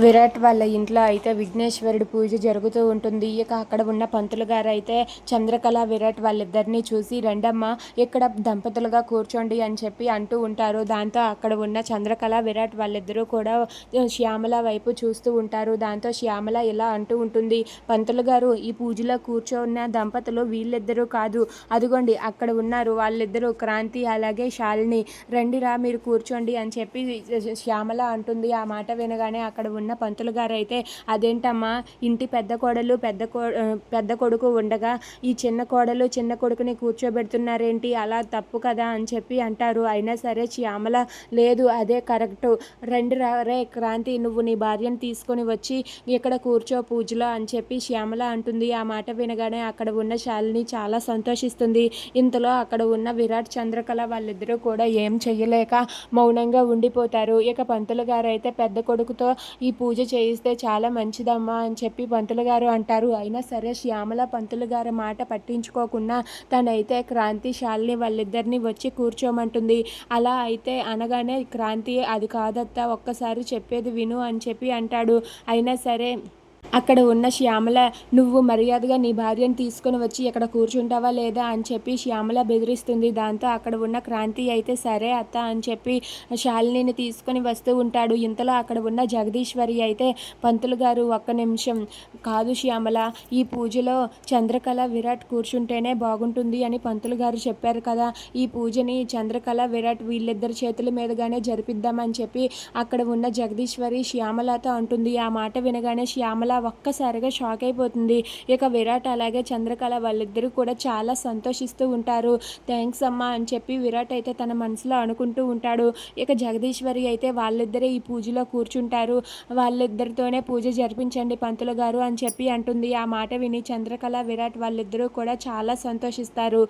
విరాట్ వాళ్ళ ఇంట్లో అయితే విఘ్నేశ్వరుడు పూజ జరుగుతూ ఉంటుంది. ఇక అక్కడ ఉన్న పంతులు గారు అయితే చంద్రకళ విరాట్ వాళ్ళిద్దరిని చూసి రెండమ్మ ఇక్కడ దంపతులుగా కూర్చోండి అని చెప్పి అంటూ ఉంటారు. దాంతో అక్కడ ఉన్న చంద్రకళ విరాట్ వాళ్ళిద్దరూ కూడా శ్యామల వైపు చూస్తూ ఉంటారు. దాంతో శ్యామల ఇలా అంటూ ఉంటుంది పంతులు గారు ఈ పూజలో కూర్చోన్న దంపతులు వీళ్ళిద్దరూ కాదు. అదిగోండి అక్కడ ఉన్నారు వాళ్ళిద్దరూ క్రాంతి అలాగే శాలిని. రండిరా మీరు కూర్చోండి అని చెప్పి శ్యామల అంటుంది. ఆ మాట వినగానే అక్కడ ఉన్న పంతులు గారు అయితే అదేంటమ్మా ఇంటి పెద్ద కోడలు పెద్ద కో పెద్ద కొడుకు ఉండగా ఈ చిన్న కోడలు చిన్న కొడుకుని కూర్చోబెడుతున్నారేంటి? అలా తప్పు కదా అని చెప్పి అంటారు. అయినా సరే శ్యామల లేదు అదే కరెక్టు. రెండు రే క్రాంతి నువ్వు నీ భార్యను తీసుకొని వచ్చి ఇక్కడ కూర్చో పూజలో అని చెప్పి శ్యామల అంటుంది. ఆ మాట వినగానే అక్కడ ఉన్న శాలిని చాలా సంతోషిస్తుంది. ఇంతలో అక్కడ ఉన్న విరాట్ చంద్రకళ వాళ్ళిద్దరూ కూడా ఏం చెయ్యలేక మౌనంగా ఉండిపోతారు. ఇక పంతులు గారు అయితే పెద్ద కొడుకుతో ఈ పూజ చేయిస్తే చాలా మంచిదమ్మా అని చెప్పి పంతులు గారు అంటారు. అయినా సరే శ్యామల పంతులు గారి మాట పట్టించుకోకుండా తనైతే క్రాంతి శాలిని వాళ్ళిద్దరిని వచ్చి కూర్చోమంటుంది. అలా అయితే అనగానే క్రాంతి అది కాదత్తా ఒక్కసారి చెప్పేది విను అని చెప్పి అంటాడు. అయినా సరే అక్కడ ఉన్న శ్యామల నువ్వు మర్యాదగా నీ భార్యను తీసుకొని వచ్చి ఇక్కడ కూర్చుంటావా లేదా? అని చెప్పి శ్యామల బెదిరిస్తుంది. దాంతో అక్కడ ఉన్న క్రాంతి అయితే సరే అత్త అని చెప్పి శాలినిని తీసుకొని వస్తూ ఉంటాడు. ఇంతలో అక్కడ ఉన్న జగదీశ్వరి అయితే పంతులు గారు ఒక్క నిమిషం. కాదు శ్యామల ఈ పూజలో చంద్రకళ విరాట్ కూర్చుంటేనే బాగుంటుంది అని పంతులు గారు చెప్పారు కదా. ఈ పూజని చంద్రకళ విరాట్ వీళ్ళిద్దరి చేతుల మీదుగానే జరిపిద్దామని చెప్పి అక్కడ ఉన్న జగదీశ్వరి శ్యామలతో అంటుంది. ఆ మాట వినగానే శ్యామల ఒక్కసారిగా షాక్ అయిపోతుంది. ఇక విరాట్ అలాగే చంద్రకళ వాళ్ళిద్దరూ కూడా చాలా సంతోషిస్తూ ఉంటారు. థ్యాంక్స్ అమ్మా అని చెప్పి విరాట్ అయితే తన మనసులో అనుకుంటూ ఉంటాడు. ఇక జగదీశ్వరి అయితే వాళ్ళిద్దరే ఈ పూజలో కూర్చుంటారు. వాళ్ళిద్దరితోనే పూజ జరిపించండి పంతులు గారు అని చెప్పి అంటుంది. ఆ మాట విని చంద్రకళ విరాట్ వాళ్ళిద్దరూ కూడా చాలా సంతోషిస్తారు.